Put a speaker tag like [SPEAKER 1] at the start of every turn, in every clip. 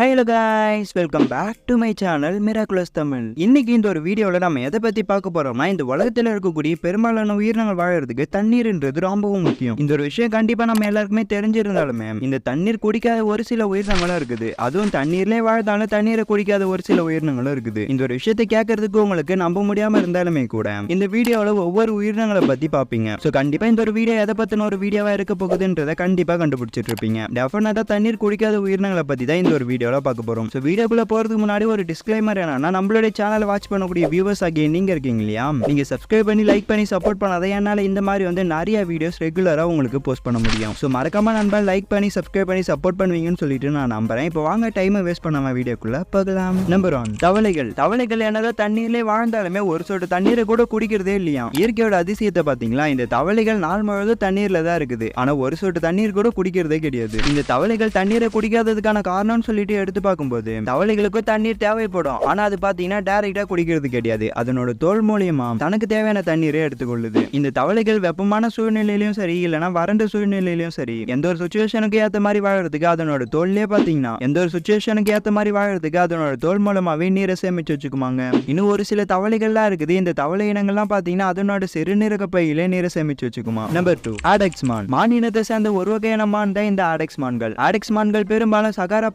[SPEAKER 1] Hello guys welcome back to my channel Miraculous Tamil இன்னைக்கு இந்த ஒரு வீடியோவில் நம்ம எதை பற்றி பார்க்க போகிறோம்னா இந்த உலகத்தில் இருக்கக்கூடிய பெரும்பாலான உயிரினங்கள் வாழறதுக்கு தண்ணீர்ன்றது ரொம்பவும் முக்கியம். இந்த ஒரு விஷயம் கண்டிப்பாக நம்ம எல்லாருக்குமே தெரிஞ்சிருந்தாலுமே இந்த தண்ணீர் குடிக்காத ஒரு சில உயிரினங்களும் இருக்குது. அதுவும் தண்ணீர்லேயே வாழ்ந்தாலும் தண்ணீரை குடிக்காத ஒரு சில உயிரினங்களும் இருக்குது. இந்த ஒரு விஷயத்தை கேட்கறதுக்கு உங்களுக்கு நம்ப முடியாமல் இருந்தாலுமே கூட இந்த வீடியோவில் ஒவ்வொரு உயிரினங்களை பற்றி பார்ப்பீங்க. ஸோ கண்டிப்பாக இந்த ஒரு வீடியோ எதை பற்றின ஒரு வீடியோவாக இருக்க போகுதுன்றதை கண்டிப்பாக கண்டுபிடிச்சிட்டு இருப்பீங்க. டெஃபினட்டாக தண்ணீர் குடிக்காத உயிரினங்களை பற்றி தான் இந்த ஒரு வீடியோ வீடியோவில் பார்க்க போகிறோம் ஸோ வீடியோக்குள்ளே போகிறதுக்கு முன்னாடி ஒரு டிஸ்க்ளைமர் என்னன்னா நம்மளுடைய சேனலை வாட்ச் பண்ணக்கூடிய வியூவர்ஸ் ஆகிய நீங்கள் இருக்கீங்க இல்லையா? நீங்கள் சப்ஸ்கிரைப் பண்ணி லைக் பண்ணி சப்போர்ட் பண்ணாத என்னால் இந்த மாதிரி வந்து நிறைய வீடியோஸ் ரெகுலராக உங்களுக்கு போஸ்ட் பண்ண முடியும். ஸோ மறக்காம நண்பன் லைக் பண்ணி சப்ஸ்கிரைப் பண்ணி சப்போர்ட் பண்ணுவீங்கன்னு சொல்லிட்டு நான் நம்புறேன். இப்போ வாங்க டைமை வேஸ்ட் பண்ணாம வீடியோக்குள்ள பார்க்கலாம் நம்பர் ஒன் தவளைகள். தவளைகள் என்னதான் தண்ணீர்லேயே வாழ்ந்தாலுமே ஒரு சொட்டு தண்ணீரை கூட குடிக்கிறதே இல்லையா? இயற்கையோட அதிசயத்தை பார்த்தீங்களா? இந்த தவளைகள் நாள் முழுவதும் தண்ணீர்ல தான் இருக்குது. ஆனா ஒரு சொட்டு தண்ணீர் கூட குடிக்கிறதே கிடையாது. இந்த தவளைகள் தண்ணீரை குடிக்காததுக்கான காரணம்னு சொல்லிட்டு எடுத்து பார்க்கும்போது தவளைகளுக்கும் தண்ணீர் தேவைப்படும். ஆனா அது பாத்தீங்கன்னா டைரக்டா குடிக்கிறது கிடையாது. அதனோட தோல் மூலியமா தனக்கு தேவையான தண்ணீரை எடுத்துக்கொள்ளுது. இந்த தவளைகள் வெப்பமான சூழ்நிலையிலும் சரி இல்லைன்னா வறண்ட சூழ்நிலையிலும் சரி எந்த ஒரு சுச்சுவேஷனுக்கு ஏத்த மாதிரி வாழறதுக்கு அதனோட தோல்லே பாத்தீங்கன்னா எந்த ஒரு சுச்சுவேஷனுக்கு ஏத்த மாதிரி வாழறதுக்கு அதனோட தோல் மூலமாவே நீரை சேமிச்சு வச்சுக்குமாங்க. இன்னும் ஒரு சில தவளைகள்லாம் இருக்குது. இந்த தவளை இனங்கள்லாம் பாத்தீங்கன்னா அதனோட சிறுநீரக பையிலே நீரை சேமிச்சு வச்சுக்குமா? நம்பர் டூ ஆடெக்ஸ் மான் மான் இனத்தை சேர்ந்த ஒரு வகையான மான் தான் இந்த ஆடெக்ஸ் மான்கள் ஆடெக்ஸ் மான்கள் பெரும்பாலும் சகாரா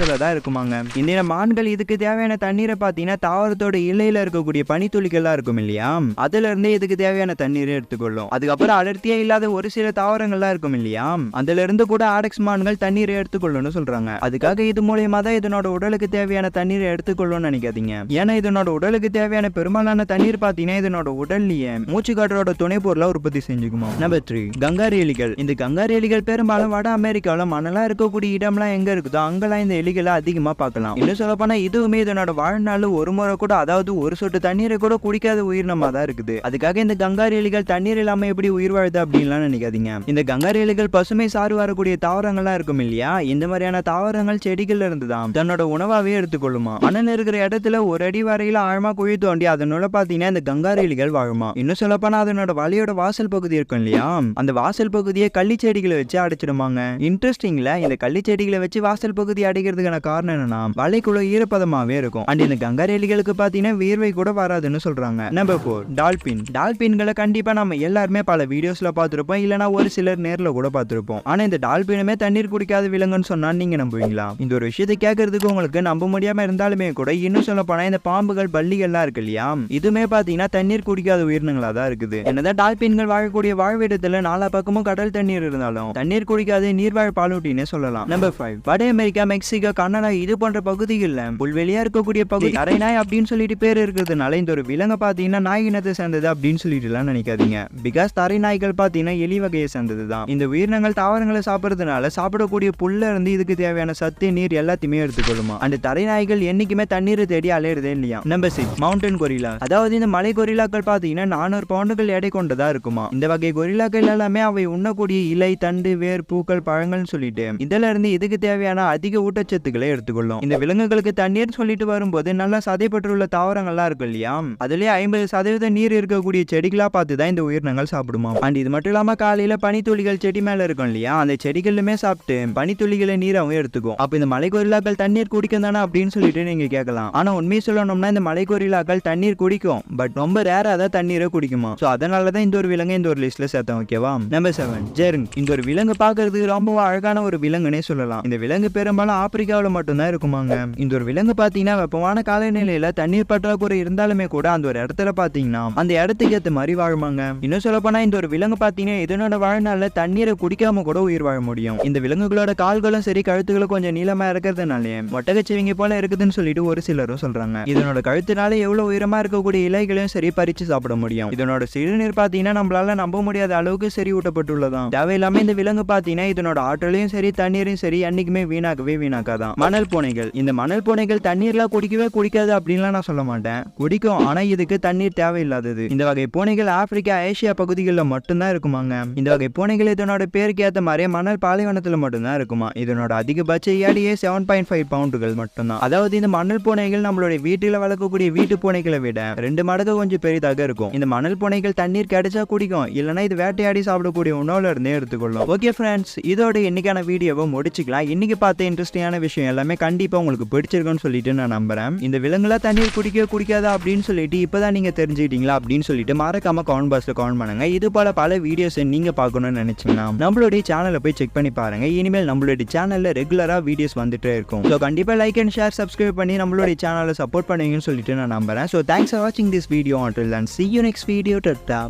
[SPEAKER 1] பக்கத்தில் தான் இருக்குமாங்க. இந்த மான்கள் இதுக்கு தேவையான தண்ணீரை பாத்தீங்கன்னா தாவரத்தோட இலையில இருக்கக்கூடிய பனித்துளிகள்லாம் இருக்கும் இல்லையா? அதுல இருந்தே இதுக்கு தேவையான தண்ணீரை எடுத்துக்கொள்ளும். அதுக்கப்புறம் அடர்த்தியே இல்லாத ஒரு சில தாவரங்கள்லாம் இருக்கும் இல்லையா? அதுல இருந்து கூட ஆடெக்ஸ் மான்கள் தண்ணீரை எடுத்துக்கொள்ளும்னு சொல்றாங்க. அதுக்காக இது மூலியமா தான் இதனோட உடலுக்கு தேவையான தண்ணீரை எடுத்துக்கொள்ளும்னு நினைக்காதீங்க. ஏன்னா இதனோட உடலுக்கு தேவையான பெரும்பாலான தண்ணீர் பார்த்தீங்கன்னா இதனோட உடல்லயே மூச்சு காற்றோட துணை பொருளா உற்பத்தி செஞ்சுக்குமா? நம்பர் த்ரீ கங்காரி எலிகள் இந்த கங்காரி எலிகள் பெரும்பாலும் வட அமெரிக்காவில் மணலா இருக்கக்கூடிய இடம்லாம் எங்க இருக்குதோ அங்கெல்லாம் இந்த எலி செடிகளை அதிகமா பார்க்கலாம். இன்னும் சொல்ல போனா இதுவுமே இதனோட வாழ்நாள் ஒரு முறை கூட அதாவது ஒரு சொட்டு தண்ணீரை கூட குடிக்காத உயிரினமா தான் இருக்குது. அதுக்காக இந்த கங்காரி எலிகள் தண்ணீர் இல்லாம எப்படி உயிர் வாழுது அப்படின்லாம் நினைக்காதீங்க. இந்த கங்காரு எலிகள் பசுமை சாறு வரக்கூடிய தாவரங்கள்லாம் இருக்கும் இல்லையா? இந்த மாதிரியான தாவரங்கள் செடிகள்ல இருந்து தான் தன்னோட உணவாவே எடுத்துக்கொள்ளுமா? மணல் இருக்கிற இடத்துல ஒரு அடி வரையில ஆழமா குழி தோண்டி அதனால பாத்தீங்கன்னா இந்த கங்காரு எலிகள் வாழுமா? இன்னும் சொல்ல போனா அதனோட வலையோட வாசல் பகுதி இருக்கும் இல்லையா? அந்த வாசல் பகுதியை கள்ளி செடிகளை வச்சு அடைச்சிடுமாங்க. இன்ட்ரெஸ்டிங்ல இந்த கள்ளி செடிகளை வச்சு வாசல் பகுதி அடைக்கிறதுக்கான காரணம் என்னன்னா வலைக்குள்ள ஈரப்பதமாவே இருக்கும். அண்ட் இந்த கங்காரேலிகளுக்கு பாத்தீங்கன்னா வியர்வை கூட வராதுன்னு சொல்றாங்க. Number four dolphin. டால்பின்களை கண்டிப்பா நம்ம எல்லாருமே பல வீடியோஸ்ல பாத்துருப்போம் இல்லனா ஒரு சிலர் நேர்ல கூட பார்த்துருப்போம். ஆனா இந்த டால்பினுமே தண்ணீர் குடிக்காத விலங்குன்னு சொன்னா நீங்க நம்புவீங்களா? இந்த ஒரு விஷயத்தை கேட்கறதுக்கு உங்களுக்கு நம்ப முடியாம இருந்தாலுமே கூட இன்னும் சொல்ல போனா இந்த பாம்புகள் பள்ளிகள்லாம் இருக்கு இல்லையா? இதுமே பாத்தீங்கன்னா தண்ணீர் குடிக்காத உயிரினங்களா தான் இருக்குது. என்னதான் டால்பின்கள் வாழக்கூடிய வாழ்விடத்துல நாலா பக்கமும் கடல் தண்ணீர் இருந்தாலும் தண்ணீர் குடிக்காத நீர்வாழ் பாலூட்டினே சொல்லலாம். நம்பர் ஃபைவ் வட அமெரிக்கா மெக்சிகோ கனடா இது போன்ற இல்ல புல்வெளியா இருக்கக்கூடிய பகுதி. அரை நாய் அப்படின்னு சொல்லிட்டு பேர் இருக்கிறதுனால இந்த ஒரு விலங்கை பாத்தீங்கன்னா நாய் இனத்தை சேர்ந்தது அப்படின்னு சொல்லிட்டு எல்லாம் நினைக்காதீங்க. பிகாஸ் தரை நாய்கள் பாத்தீங்கன்னா எலி வகையை சேர்ந்தது தான் இந்த உயிரினங்கள் தாவரங்களை சாப்பிடுறதுனால சாப்பிடக்கூடிய புல்ல இருந்து இதுக்கு தேவையான சத்து நீர் எல்லாத்தையுமே எடுத்துக்கொள்ளுமா? அந்த தரை நாய்கள் என்னைக்குமே தண்ணீரை தேடி அலையிறதே இல்லையா? நம்பர் சிக்ஸ் மவுண்டன் கொரிலா அதாவது இந்த மலை கொரிலாக்கள் பாத்தீங்கன்னா நானூறு பவுண்டுகள் எடை கொண்டதா இருக்குமா? இந்த வகை கொரிலாக்கள் எல்லாமே அவை உண்ணக்கூடிய இலை தண்டு வேர் பூக்கள் பழங்கள்னு சொல்லிட்டு. இதுல இருந்து இதுக்கு தேவையான அதிக ஊட்டச்சத்து ஊட்டச்சத்துக்களை எடுத்துக்கொள்ளும். இந்த விலங்குகளுக்கு தண்ணீர் சொல்லிட்டு வரும்போது நல்லா சதைப்பற்றுள்ள தாவரங்கள்லாம் இருக்கும் இல்லையா? அதுலயே ஐம்பது சதவீதம் நீர் இருக்கக்கூடிய செடிகளா பார்த்து தான் இந்த உயிரினங்கள் சாப்பிடுமா? அண்ட் இது மட்டும் இல்லாம காலையில பனித்துளிகள் செடி மேல இருக்கும் இல்லையா? அந்த செடிகளுமே சாப்பிட்டு பனித்துளிகளை நீராகவும் எடுத்துக்கும். அப்ப இந்த மலை தண்ணீர் குடிக்கும் தானே அப்படின்னு சொல்லிட்டு நீங்க கேட்கலாம். ஆனா உண்மையை சொல்லணும்னா இந்த மலை தண்ணீர் குடிக்கும். பட் ரொம்ப ரேரா தான் தண்ணீரை குடிக்குமா? சோ அதனால தான் இந்த ஒரு விலங்கு இந்த ஒரு லிஸ்ட்ல சேர்த்தோம் ஓகேவா? நம்பர் செவன் ஜெர்ங் இந்த ஒரு விலங்கு பார்க்கிறதுக்கு ரொம்ப அழகான ஒரு விலங்குனே சொல்லலாம். இந்த விலங்கு பெரும்பாலும் ஆப்பிரிக்க ஆப்பிரிக்காவில் மட்டும்தான் இருக்குமாங்க. இந்த ஒரு விலங்கு பார்த்தீங்கன்னா வெப்பமான காலநிலையில தண்ணீர் பற்றாக்குறை இருந்தாலுமே கூட அந்த ஒரு இடத்துல பார்த்தீங்கன்னா அந்த இடத்துக்கு ஏற்ற மாதிரி வாழுமாங்க. இன்னும் சொல்ல போனா இந்த ஒரு விலங்கு பார்த்தீங்கன்னா இதனோட வாழ்நாளில் தண்ணீரை குடிக்காம கூட உயிர் வாழ முடியும். இந்த விலங்குகளோட கால்களும் சரி கழுத்துகளும் கொஞ்சம் நீளமா இருக்கிறதுனாலே ஒட்டகச்சிவிங்க போல இருக்குதுன்னு சொல்லிட்டு ஒரு சிலரும் சொல்றாங்க. இதனோட கழுத்தினால எவ்வளவு உயரமா இருக்கக்கூடிய இலைகளையும் சரி பறிச்சு சாப்பிட முடியும். இதனோட சிறுநீர் பார்த்தீங்கன்னா நம்மளால நம்ப முடியாத அளவுக்கு சரி ஊட்டப்பட்டுள்ளதான் தேவையில்லாம இந்த விலங்கு பார்த்தீங்கன்னா இதனோட ஆற்றலையும் சரி தண்ணீரையும் சரி என்னைக்குமே வீணாக்கவே தான் மணல் பூனைகள். இந்த மணல் பூனைகள் தண்ணீர்லாம் குடிக்கவே குடிக்காது அப்படின்லாம் நான் சொல்ல மாட்டேன். குடிக்கும் ஆனா இதுக்கு தண்ணீர் தேவையில்லாதது. இந்த வகை பூனைகள் ஆப்பிரிக்கா ஏசியா பகுதிகளில் மட்டும்தான் இருக்குமாங்க. இந்த வகை பூனைகள் இதனோட பேருக்கு ஏற்ற மாதிரியே மணல் பாலைவனத்தில் மட்டும்தான் இருக்குமா? இதனோட அதிகபட்ச ஏடியே செவன் பாயிண்ட் ஃபைவ் பவுண்டுகள் மட்டும்தான். அதாவது இந்த மணல் பூனைகள் நம்மளுடைய வீட்டில் வளர்க்கக்கூடிய வீட்டு பூனைகளை விட ரெண்டு மடங்கு கொஞ்சம் பெரிதாக இருக்கும். இந்த மணல் பூனைகள் தண்ணீர் கிடைச்சா குடிக்கும். இல்லைன்னா இது வேட்டையாடி சாப்பிடக்கூடிய உணவுல இருந்தே எடுத்துக்கொள்ளும். ஓகே ஃப்ரெண்ட்ஸ் இதோட இன்னைக்கான வீடியோவை முடிச்சுக்கலாம். இன்னைக்கு பார்த்த இன்ட்ரெஸ்டிங்கான விஷயம் எல்லாமே கண்டிப்பாக உங்களுக்கு பிடிச்சிருக்குன்னு சொல்லிட்டு நான் நம்புறேன். இந்த விலங்குலாம் தண்ணீர் குடிக்க குடிக்காதா அப்படின்னு சொல்லிட்டு இப்போதான் நீங்கள் தெரிஞ்சுக்கிட்டீங்களா அப்படின்னு சொல்லிட்டு மறக்காம கமெண்ட் பாக்ஸில் கமெண்ட் பண்ணுங்க. இது போல பல வீடியோஸை நீங்கள் பார்க்கணும்னு நினச்சிங்கன்னா நம்மளுடைய சேனலை போய் செக் பண்ணி பாருங்க. இனிமேல் நம்மளுடைய சேனலில் ரெகுலராக வீடியோஸ் வந்துட்டே இருக்கும். ஸோ கண்டிப்பாக லைக் அண்ட் ஷேர் சப்ஸ்கிரைப் பண்ணி நம்மளுடைய சேனலை சப்போர்ட் பண்ணுவீங்கன்னு சொல்லிட்டு நான் நம்புறேன். ஸோ தேங்க்ஸ் ஃபார் வாட்சிங் this video until and see you next video tata.